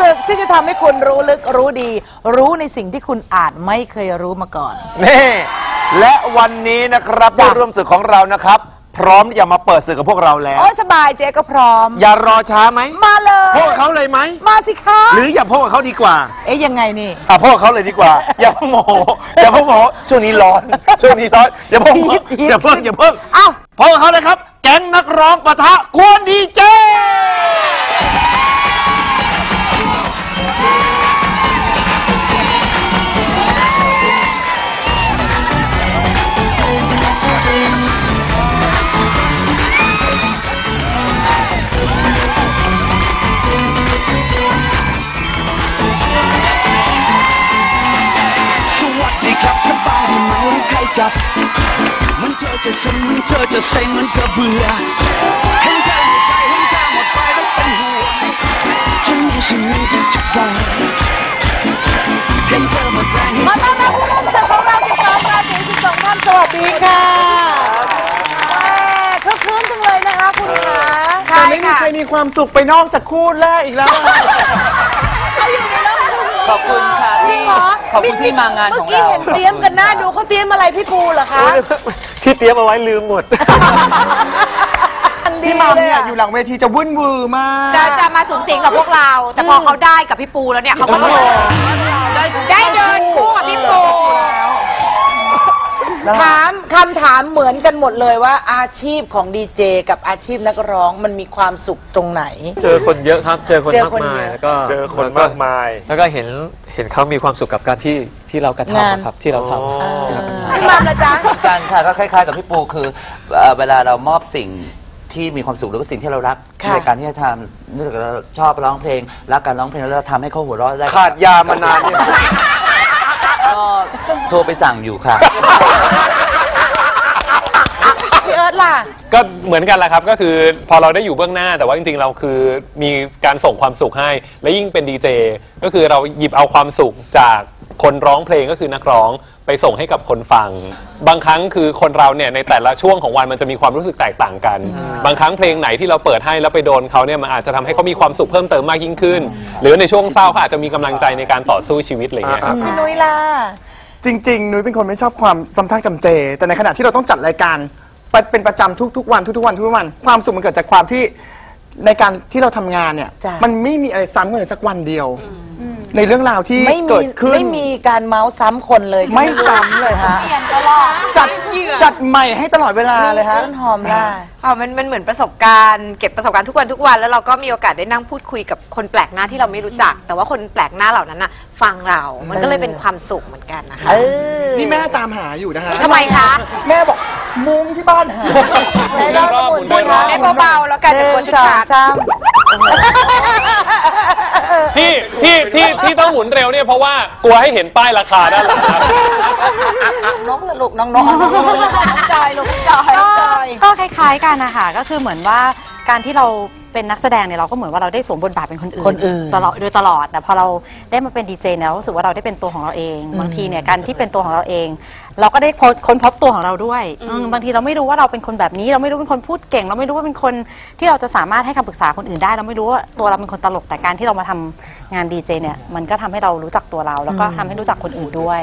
ศึกที่จะทำให้คุณรู้ลึกรู้ดี รู้ในสิ่งที่คุณอาจไม่เคยรู้มาก่อน นี่และวันนี้นะครับจ้ะ ผู้ร่วมศึกของเรานะครับ พร้อมที่จะมาเปิดศึกกับพวกเราแล้ว โอ้ยสบายเจ๊ก็พร้อม อย่ารอช้าไหมมาเลยพวกบเขาเลยไหม มาสิคะ หรืออย่าพวกบเขาดีกว่าเอ๊ยยังไงนี่ อะพวกบเขาเลยดีกว่า อย่าเพิ่งโมโหอย่าเพิ่งโมโหช่วงนี้ร้อนช่วงนี้ร้อนอย่าเพิ่งฮิตฮิตอย่าเพิ่งอย่าเพิ่งเอ้าพบกับเขาเลยครับ แก๊งนักร้องปะทะกวนดีเจ จะเซ็งมันเธอเบื่อเห็นเธอหมดใจเห็นเธอหมดไปแล้วเป็นห่วงฉันมีสิ่งหนึ่งที่จะบอกเห็นเธอหมดแรงมาต้อนรับผู้ร่วมศึกของเรา12ราศี12ท่านสวัสดีค่ะแม่คลึกคลื้นจังเลยนะคะคุณคะแต่ไม่มีใครมีความสุขไปนอกจากคู่แรกอีกแล้วขอบคุณค่ะจริงเหรอขอบคุณที่มางานของเมื่อกี้เราเห็นเตรียมกันหน้าดูเขาเตรียมอะไรพี่ปูเหรอคะ ที่เตรียมเอาไว้ลืมหมดอันดีพี่มัมเลยเนี่ยอะอยู่หลังเวทีจะวุ่นวือมาก จะจะมาสูงสิงกับพวกเรา แต่พอเขาได้กับพี่ปูแล้วเนี่ยเขาก็ได้เดินคู่กับพี่ปู ถามคำถามเหมือนกันหมดเลยว่าอาชีพของดีเจกับอาชีพนักร้องมันมีความสุขตรงไหน เจอคนเยอะครับ เจอคนเจอมากคนมาเยยอะแล้วก็เจอคนมากมาย แล้วก็เห็นเห็นเขามีความสุขกับการที่ที่เรากระงาน ทำครับที่เราทำที่เราทำ พี่มัมละจ๊ะ การค่ะก็คล้ายๆกับพี่ปูคือเอ่อเวลาเรามอบสิ่งที่มีความสุขหรือว่าสิ่งที่เรารักค่ะ ในการที่จะทำเนื่องจากเราชอบร้องเพลง รักการร้องเพลงแล้วเราทำให้เขาหัวเราะได้ ขาดยามานานเนี่ย ก็โทรไปสั่งอยู่ค่ะ พี่เอิร์ธล่ะ ก็เหมือนกันแหละครับก็คือพอเราได้อยู่เบื้องหน้าแต่ว่าจริงๆ เราคือมีการส่งความสุขให้ และยิ่งเป็นดีเจก็คือเราหยิบเอาความสุขจากคนร้องเพลงก็คือนักร้อง ไปส่งให้กับคนฟัง บางครั้งคือคนเราเนี่ยในแต่ละช่วงของวันมันจะมีความรู้สึกแตกต่างกัน บางครั้งเพลงไหนที่เราเปิดให้แล้วไปโดนเขาเนี่ยมันอาจจะทำให้เขามีความสุขเพิ่มเติมมากยิ่งขึ้น หรือในช่วงเศร้าเขาอาจจะมีกำลังใจในการต่อสู้ชีวิตอะไรอย่างเงี้ยครับ พี่นุ้ยล่ะ จริงๆ นุ้ยเป็นคนไม่ชอบความซ้ำซากจำเจ แต่ในขณะที่เราต้องจัดรายการเป็นเป็นประจำทุกๆวันทุกๆวันทุกๆวัน ความสุขมันเกิดจากความที่ในการที่เราทำงานเนี่ย จ้ะ มันไม่มีอะไรซ้ำกันเลยสักวันเดียว ในเรื่องราวที่ไม่มีเกิดขึ้น ไม่มีการเมาส์ซ้ำคนเลยใช่หไม่ซ้ำเลยฮะจัดจัดใหม่ให้ตลอดเวลาเลยฮะ ต้นหอมล่ะอ๋อมันมันเหมือนประสบการณ์เก็บประสบการณ์ทุกวันทุกวันแล้วเราก็มีโอกาสได้นั่งพูดคุยกับคนแปลกหน้าที่เราไม่รู้จัก แต่ว่าคนแปลกหน้าเหล่านั้นน่ะฟังเรามันก็เลยเป็นความสุขเหมือนกันนะคะ เออนี่แม่ตามหาอยู่นะฮะทำไมคะ แม่บอกมุ้งที่บ้านหาไหนลองหมุนหมุนรอบได้เบาๆแล้วกันหเดี๋ยวนึ่กลัวงชุดสองขาดสาม ที่ที่ที่ที่ต้องหมุนเร็วเนี่ยเพราะว่ากลัวให้เห็นป้ายราคาด้านหลังครับนกละลูกน้องนกน้องจอยลูกจอยจอย ก็คล้ายๆกันนะคะก็คือเหมือนว่า การที่เราเป็นนักแสดงเนี่ยเราก็เหมือนว่าเราได้สวมบทบาทเป็นคนอื่นคนอื่นตลอดโดยตลอดแต่พอเราได้มาเป็นดีเจเนี่ยเรารู้สึกว่าเราได้เป็นตัวของเราเองบางทีเนี่ยการที่เป็นตัวของเราเอง เราก็ได้ค้นค้นพบตัวของเราด้วยอืมบางทีเราไม่รู้ว่าเราเป็นคนแบบนี้ เราไม่รู้เป็นคนพูดเก่ง เราไม่รู้ว่าเป็นคนที่เราจะสามารถให้คำปรึกษาคนอื่นได้ เราไม่รู้ว่าตัวเราเป็นคนตลกแต่การที่เรามาทำงานดีเจเนี่ยมันก็ทำให้เรารู้จักตัวเรา แล้วก็ทำให้รู้จักคนอื่นด้วย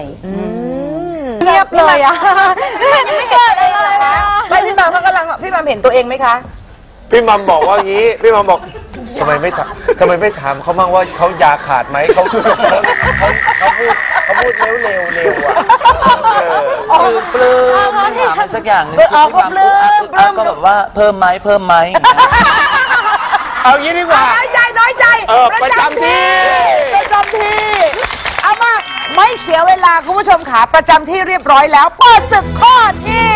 เงียบเลยอะยังไม่เห็นเลยนะคะไม่พี่มัมเขากำลังพี่มัมเห็นตัวเองไหมคะ พี่มัมบอกว่างี้ พี่มัมบอกทำไมไม่ถามทำไมไม่ถามเขาบ้างว่าเขายาขาดไหมเขาเขาเขาเขาพูดเขาพูดเร็วเร็วเร็วอะเออปลื้มปลื้มไม่ถามอะไรสักอย่างหนึงเออเอาเขาปลื้มคือพี่มัมก็แบบว่าเพิ่มไหมเพิ่มไหมอย่างเงี้ย เอางี้ดีกว่า น้อยใจน้อยใจเออประจำที่ ประจำที่เอามาไม่เสียเวลาคุณผู้ชมขาประจำที่เรียบร้อยแล้วเปิดศึกข้อที่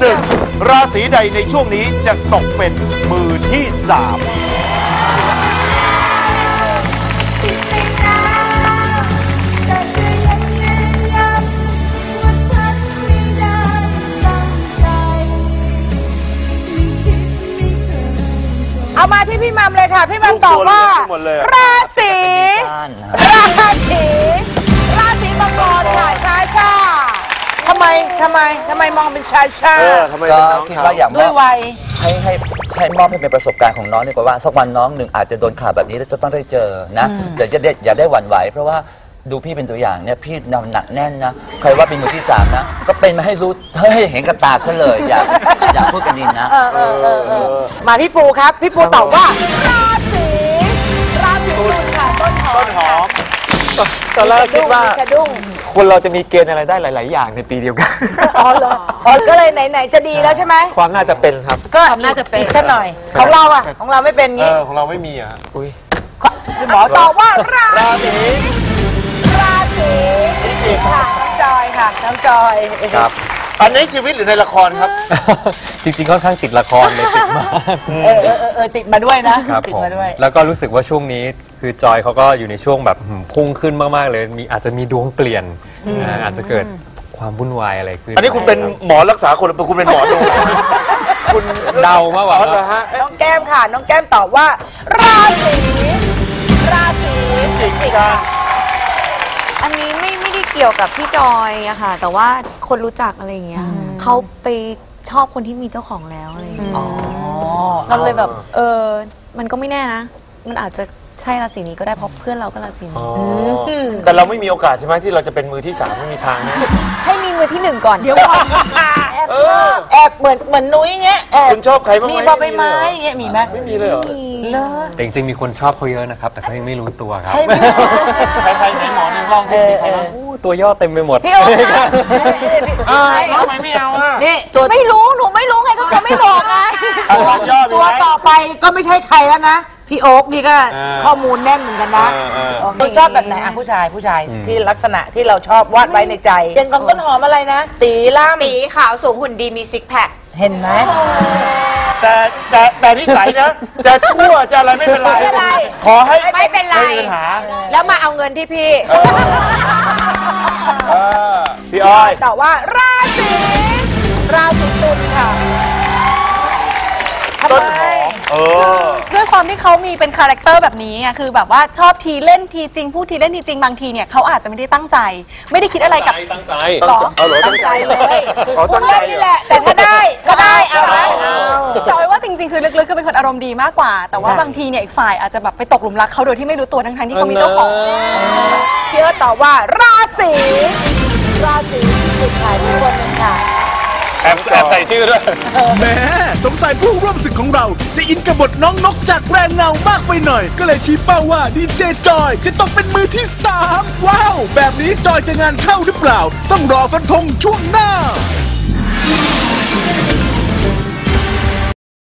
หนึ่ง ราศีใดในช่วงนี้จะตกเป็นมือที่สามเอามาที่พี่มัมเลยค่ะ พี่มัมตอบว่า ราศีราศีราศีมังกรค่ะช้าชาพ ทำไมทำไมทำไมมองเป็นชายชาเออทำไมก็เป็นน้องคิดเขาว่าอยากมด้วยอบวัย ให้ให้ให้มอบให้เป็นประสบการณ์ของน้องดีกว่าว่า สักวันน้องหนึ่งอาจจะโดนข่าวแบบนี้แล้วจะต้องได้เจอนะแต่จะได้อย่าได้หวั่นไหว เพราะว่าดูพี่เป็นตัวอย่างเนี่ยพี่นำหนักแน่นนะใครว่าเป็นมือที่สามนะก็เป็นมาให้รู้ให้เห็นกับตาซะเลยอย่าอย่าพูดกันดินนะ มาพี่ปูครับ พี่ปูตอบว่า ราศีราศีตุลค่ะต้นหอมต้นหอม ตอนแรกคิดว่ามีสะดุ้งคนเราจะมีเกณฑ์อะไรได้หลาย ๆ อย่างในปีเดียวกัน อ๋อเหรออ๋อก็เลยไหนๆจะดีแล้วใช่ไหมความน่าจะเป็นครับ ก็ความน่าจะเป็นอีกสักหน่อย ของเราอะ ของเราไม่เป็นเองี้อของเราไม่มีอะอุ้ยคุณหมอตอบว่าราศีราศีพิจิกค่ะน้องจอยค่ะน้องจอยครับ อันนี้ชีวิตหรือในละครครับ จริงๆค่อนข้างติดละครเลยติดมากเออเออเออเออติดมาด้วยนะครับติดผมมาด้วย แล้วก็รู้สึกว่าช่วงนี้ คือจอยเขาก็อยู่ในช่วงแบบหืมพุ่งขึ้นมากๆเลยมีอาจจะมีดวงเปลี่ยนอ่าอาจจะเกิดความวุ่นวายอะไรขึ้นอันนี้คุณเป็นหมอรักษาคนหรือคุณเป็นหมอดู คุณเดามากกว่าอ๋อคเหรรัอบฮะ น้องแก้มค่ะ น้องแก้มตอบว่า ราศีราศีพิจิกค่ะ อันนี้ไม่ไม่ได้เกี่ยวกับพี่จอยอะค่ะ แต่ว่าคนรู้จักอะไรอย่างเงี้ยเขาไปชอบคนที่มีเจ้าของแล้วอะไรอย่างเงี้ยเราเลยแบบ เออ มันก็ไม่แน่นะ มันอาจจะ ใช่ราศีนี้ก็ได้เพราะเพื่อนเราก็ราศีนี้ แต่เราไม่มีโอกาสใช่ไหมที่เราจะเป็นมือที่สามไม่มีทางนะให้มีมือที่หนึ่งก่อนเดี๋ยวก่อนแอบชอบแอบเหมือนเหมือนนุ้ยเงี้ยแอบคุณชอบใครบ้างไหมมีบอใบไม้ไม่มีเลยเหรออย่างเงี้ยมีไหมไม่มีเลยเหรอเลอแต่จริงๆมีคนชอบเขาเยอะนะครับ แต่เขายังไม่รู้ตัวครับใช่ไหมใครใครไหนหมอหนึ่งลองเอสิอใครเอบ้าองอู้ตัวย่อเต็มไปหมดพี่โอ๊คเออทำไมไม่เอาอะนี่ตัวไม่รู้หนูไม่รู้ไงก็เขาไม่บอกไงอักษรย่อมีตัวไหมต่อไปก็ไม่ใช่ใครแล้วนะ พี่โอ๊คนี่ก็เออข้อมูลแน่นเหมือนกันนะเออเออตัวชอบแบบไหนอะผู้ชายผู้ชายที่ลักษณะที่เราชอบวาดไว้ในใจเป็นของต้นหอมอะไรนะ ตีล่ามตีขาวสูงหุ่นดีมีซิกแพค เห็นไหมแต่แต่แต่นิสัยนะ จะชั่วจะอะไรไม่เป็นไรไม่เป็นไรขอให้ไม่เป็นไรไม่มีปัญหาแล้วมาเอาเงินที่พี่ เออพี่อ้อยตอบว่าราศีราศีตุลค่ะ เออ ด้วยความที่เขามีเป็นคาแรคเตอร์แบบนี้ไงคือแบบว่าชอบทีเล่นทีจริงพูดทีเล่นทีจริงบางทีเนี่ยเขาอาจจะไม่ได้ตั้งใจ ไม่ได้คิดอะไรกับตั้งใจตั้งใจเอาเหรอตั้งใจเลยอ๋อตั้งใจนี่แหละ แต่ถ้าได้ก็ได้เอาไหมจอยว่าจริงๆคือลึกๆก็เป็นคนอารมณ์ดีมากกว่า แต่ว่าบางทีเนี่ยอีกฝ่ายอาจจะแบบไปตกหลุมรักเขาโดยที่ไม่รู้ตัวทั้งๆที่เขามีเจ้าของ พี่เอิร์ธตอบว่าราศีราศีพิจิกค่ะอีกคนหนึ่งค่ะ แอบแอบใส่ชื่อด้วย แหม่สงสัยผู้ร่วมศึกของเรา จะอินกับบทน้องนกจากแรงเงามากไปหน่อย ก็เลยชี้เป้าว่าดีเจจอย จะต้องเป็นมือที่สามว้าว แบบนี้จอยจะงานเข้าหรือเปล่า ต้องรอฟันธงช่วงหน้า